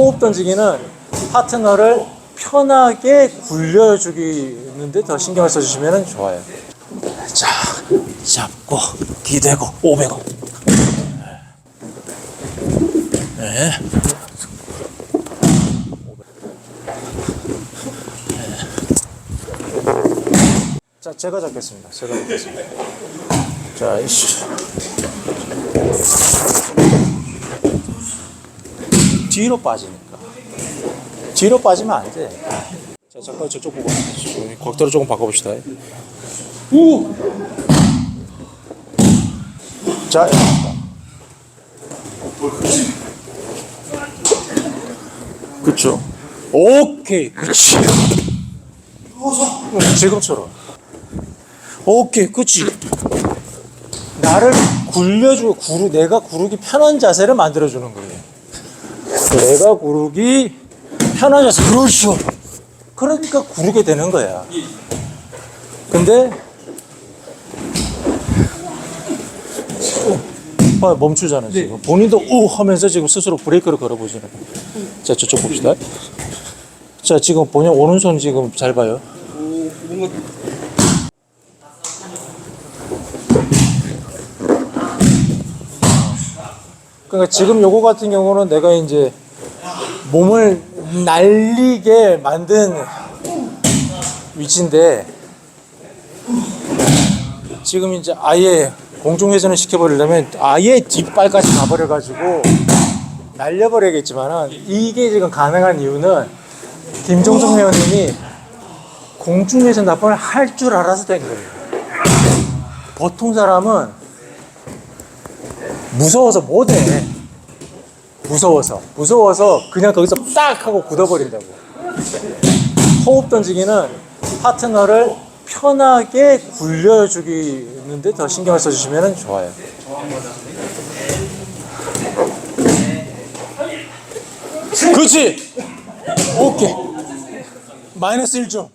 호흡 던지기는 파트너를 편하게 굴려주기는데 더 신경을 써주시면 좋아요. 자, 잡고 기대고 500원. 네. 자, 제가 잡겠습니다. 제가 잡겠습니다. 자, 이씨. 뒤로 빠지니까. 뒤로 빠지면 안 돼. 자, 잠깐 저쪽 보고. 곽도로 조금 바꿔봅시다. 우! 자, 그쵸. 오케이. 그치. 응, 지금처럼. 오케이. 그치. 나를 굴려주고, 구르, 내가 구르기 편한 자세를 만들어주는 거예요. 내가 구르기 자세. 그렇죠. 그러니까 구르게 되는 거야. 근데, 봐, 멈추잖아, 지금. 본인도 우 하면서 지금 스스로 브레이크를 걸어보시는 거야. 자, 저쪽 봅시다. 자, 지금 본인 오른손 지금 잘 봐요. 그러니까 지금 요거 같은 경우는 내가 이제 몸을 날리게 만든 위치인데 지금 이제 아예 공중회전을 시켜버리려면 아예 뒷발까지 가버려가지고 날려버려야겠지만은 이게 지금 가능한 이유는 김종성 회원님이 공중회전 납번을 할 줄 알아서 된 거예요. 보통 사람은 무서워서 못해. 무서워서. 무서워서 그냥 거기서 딱 하고 굳어버린다고. 호흡 던지기는 파트너를 편하게 굴려주기는데 더 신경을 써주시면 좋아요. 그렇지! 오케이. 마이너스 1점.